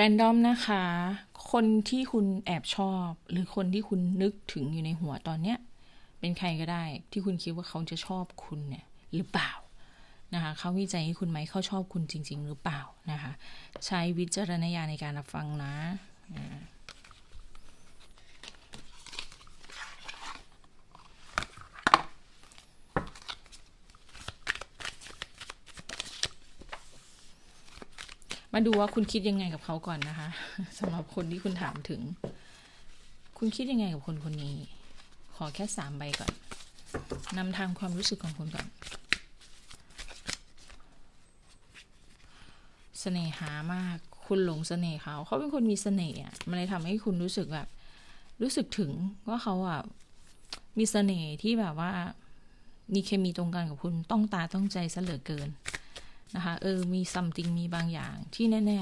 แรนดอมนะคะ คนที่คุณแอบชอบ หรือคนที่คุณนึกถึงอยู่ในหัวตอนเนี้ย เป็นใครก็ได้ที่คุณคิดว่าเขาจะชอบคุณเนี่ยหรือเปล่านะคะเขาวิจัยให้คุณไหมเขาชอบคุณจริง ๆ หรือเปล่านะคะ ใช้วิจารณญาณในการรับฟังนะ มาดูว่าคุณคิดยังไงกับเขาก่อนนะคะสำหรับคนที่คุณถามถึง คุณคิดยังไงกับคนคนนี้ ขอแค่สามใบก่อนนำทางความรู้สึกของคุณก่อนเสน่หามาก คุณหลงเสน่ห์เขา เขาเป็นคนมีเสน่ห์อะมันเลยทำให้คุณรู้สึกแบบ รู้สึกถึงว่าเขาอะมีเสน่ห์ที่แบบว่า มีเคมีตรงกันกับคุณต้องตาต้องใจซะเหลือเกิน นะคะเออมีซัมติงมีบางอย่างที่แน่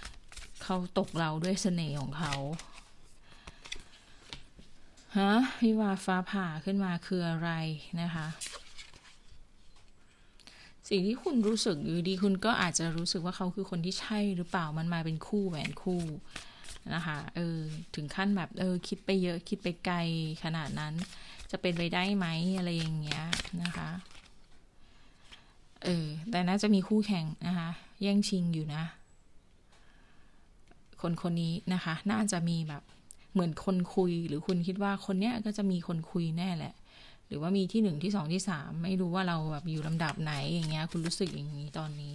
ๆเขาตกเราด้วยเสน่ห์ของเขาฮะวิวาฟ้าผ่าขึ้นมาคืออะไรนะคะ สิ่งที่คุณรู้สึกอยู่ดีคุณก็อาจจะรู้สึกว่าเขาคือคนที่ใช่หรือเปล่ามันมาเป็นคู่แหวนคู่นะคะเออถึงขั้นแบบเออคิดไปเยอะคิดไปไกลขนาดนั้น จะเป็นไปได้ไหมอะไรอย่างเงี้ยนะคะ เออ แต่น่าจะมีคู่แข่งนะคะ แย่งชิงอยู่นะ คนคนนี้นะคะ น่าจะมีแบบเหมือนคนคุย หรือคุณคิดว่าคนเนี้ยก็จะมีคนคุยแน่แหละ หรือว่ามีที่หนึ่งที่สองที่สามไม่รู้ว่าเราแบบอยู่ลำดับไหนอย่างเงี้ย คุณรู้สึกอย่างนี้ตอนนี้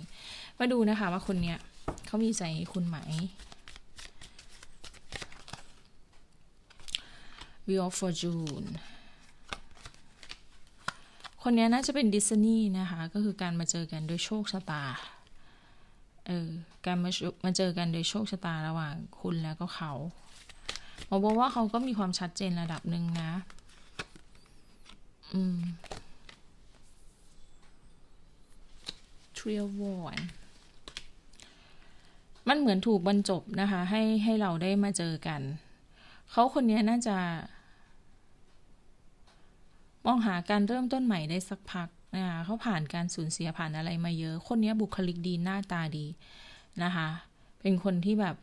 มาดูนะคะ ว่าคนเนี้ยเขามีใจคุณไหม Wheel of Fortune คนนี้น่าจะเป็นดิสนีย์นะคะ ก็คือการมาเจอกันโดยโชคชะตา เออ การมามาเจอกันโดยโชคชะตาระหว่างคุณแล้วก็เขาบอกว่าเขาก็มีความชัดเจนระดับหนึ่งนะ อืม Trio w a n มันเหมือนถูกบรรจบนะคะ ให้ให้เราได้มาเจอกัน เขาคนนี้น่าจะ มองหาการเริ่มต้นใหม่ได้สักพักนะคะเขาผ่านการสูญเสียผ่านอะไรมาเยอะ คนนี้บุคลิกดีหน้าตาดีนะคะ เป็นคนที่แบบ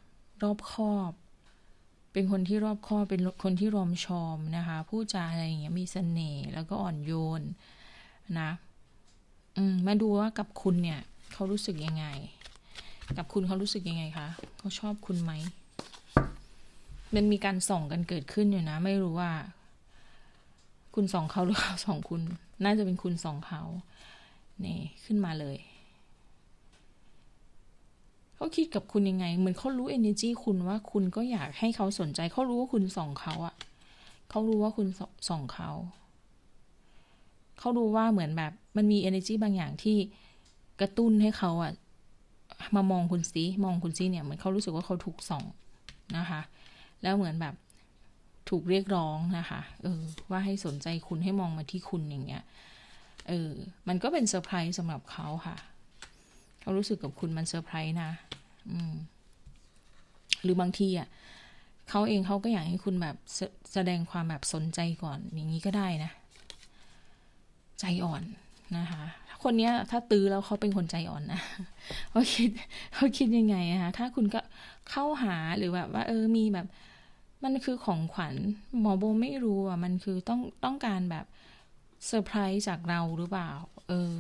รอบคอบ เป็นคนที่รอบคอบ เป็นคนที่รอมชอมนะคะ พูดจาอะไรอย่างเงี้ยมีเสน่ห์แล้วก็อ่อนโยนนะอืมมาดูว่ากับคุณเนี่ยเขารู้สึกยังไง กับคุณเขารู้สึกยังไงคะเขาชอบคุณไหมมันมีการส่องกันเกิดขึ้นอยู่นะ ไม่รู้ว่า คุณส่องเขาหรือเขาส่องคุณ น่าจะเป็นคุณส่องเขานี่ขึ้นมาเลย เขาคิดกับคุณยังไง เหมือนเขารู้ energy คุณว่าคุณก็อยากให้เขาสนใจ เขารู้ว่าคุณส่องเขาอะเขารู้ว่าคุณส่องเขา เขารู้ว่าเหมือนแบบ มันมี energy บางอย่างที่กระตุ้นให้เขาอะมามองคุณซิ มองคุณซิเนี่ย เหมือนเขารู้สึกว่าเขาถูกส่องนะคะ แล้วเหมือนแบบ ถูกเรียกร้องนะคะเออว่าให้สนใจคุณให้มองมาที่คุณอย่างเงี้ยเออมันก็เป็นเซอร์ไพรส์สำหรับเขาค่ะ เขารู้สึกกับคุณมันเซอร์ไพรส์นะ อืม หรือบางทีอะเขาเองเขาก็อยากให้คุณแบบแสแสดงความแบบสนใจก่อน อย่างนี้ก็ได้นะ ใจอ่อนนะคะคนเนี้ย ถ้าตื้อแล้วเขาเป็นคนใจอ่อนนะเขาคิดเขาคิดยังไงอะคะถ้าคุณก็เข้าหาหรือแบบว่า เออมีแบบ มันคือของขวัญหมอโบไม่รู้อะ มันคือต้องต้องการแบบเซอร์ไพรส์จากเราหรือเปล่า เออ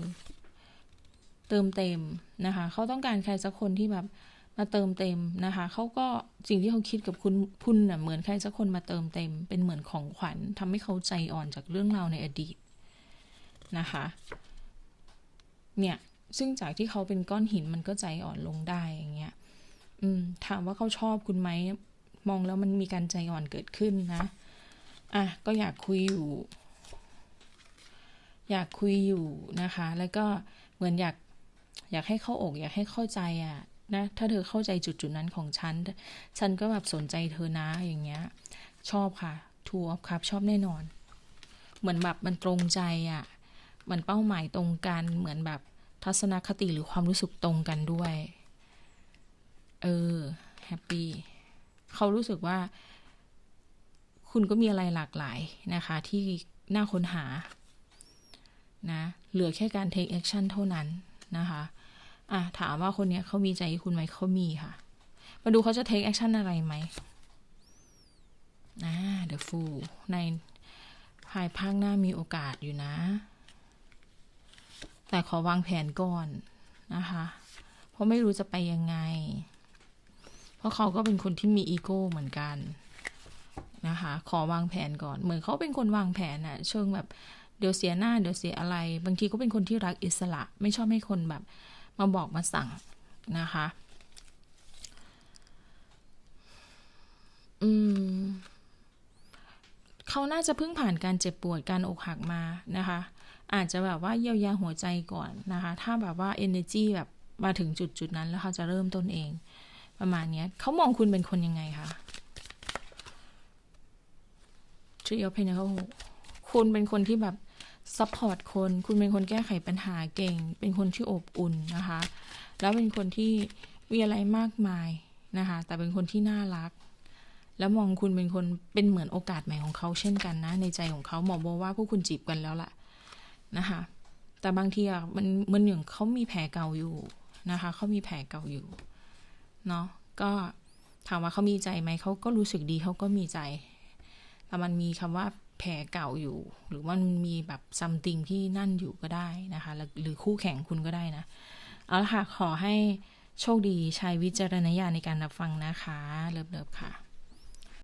เติมเต็มนะคะ เขาต้องการใครสักคนที่แบบมาเติมเต็มนะคะ เขาก็สิ่งที่เขาคิดกับคุณพุ่นน่ะเหมือนใครสักคนมาเติมเต็ม เป็นเหมือนของขวัญทำให้เขาใจอ่อนจากเรื่องราวในอดีตนะคะ เนี่ย ซึ่งจากที่เขาเป็นก้อนหินมันก็ใจอ่อนลงได้อย่างเงี้ย อืม ถามว่าเขาชอบคุณไหม มองแล้วมันมีการใจอ่อนเกิดขึ้นนะ อะ ก็อยากคุยอยู่ อยากคุยอยู่นะคะ แล้วก็เหมือนอยาก อยากให้เข้าอก อยากให้เข้าใจอะนะ ถ้าเธอเข้าใจจุดจุดนั้นของฉัน ฉันก็แบบสนใจเธอนะ อย่างเงี้ย ชอบค่ะทูออฟครับ ชอบแน่นอน เหมือนแบบมันตรงใจอะเหมือนเป้าหมายตรงกัน เหมือนแบบทัศนคติหรือความรู้สึกตรงกันด้วย เออ แฮปปี้ เขารู้สึกว่า คุณก็มีอะไรหลากหลายนะคะ ที่น่าค้นหานะเหลือแค่การ take action เท่านั้นนะคะอะถามว่าคนนี้เขามีใจคุณไหมเขามีค่ะ มาดูเขาจะ take action อะไรไหมอ่า the fool ในภายภาคหน้ามีโอกาสอยู่นะ แต่ขอวางแผนก่อนนะคะ เพราะไม่รู้จะไปยังไง เพราะเขาก็เป็นคนที่มีอีโก้เหมือนกันนะคะ ขอวางแผนก่อน เหมือนเขาเป็นคนวางแผนอะเชิงแบบเดี๋ยวเสียหน้าเดี๋ยวเสียอะไร บางทีก็เป็นคนที่รักอิสระ ไม่ชอบให้คนแบบมาบอกมาสั่งนะคะ อืมเขาน่าจะเพิ่งผ่านการเจ็บปวดการอกหักมานะคะ อาจจะแบบว่าเยียวยาหัวใจก่อนนะคะ ถ้าแบบว่า energy แบบมาถึงจุดจุดนั้นแล้วเขาจะเริ่มต้นเอง ประมาณนี้เขามองคุณเป็นคนยังไงคะ Three of Pentacles คุณเป็นคนที่แบบซัพพอร์ตคน คุณเป็นคนแก้ไขปัญหาเก่ง เป็นคนที่อบอุ่นนะคะ แล้วเป็นคนที่มีอะไรมากมายนะคะ แต่เป็นคนที่น่ารัก แล้วมองคุณเป็นคนเป็นเหมือนโอกาสใหม่ของเขาเช่นกันนะ ในใจของเขาหมอบอกว่าพวกคุณจีบกันแล้วล่ะนะคะ แต่บางทีอะมันมันอย่างเขามีแผลเก่าอยู่นะคะ เขามีแผลเก่าอยู่ เนาะก็ถามว่าเขามีใจไหมเขาก็รู้สึกดีเขาก็มีใจแต่มันมีคำว่าแผลเก่าอยู่ หรือว่ามันมีแบบซัมติงที่นั่นอยู่ก็ได้นะคะ หรือคู่แข่งคุณก็ได้นะ เอาละค่ะ ขอให้โชคดีใช้วิจารณญาณในการรับฟังนะคะ เลิบๆค่ะ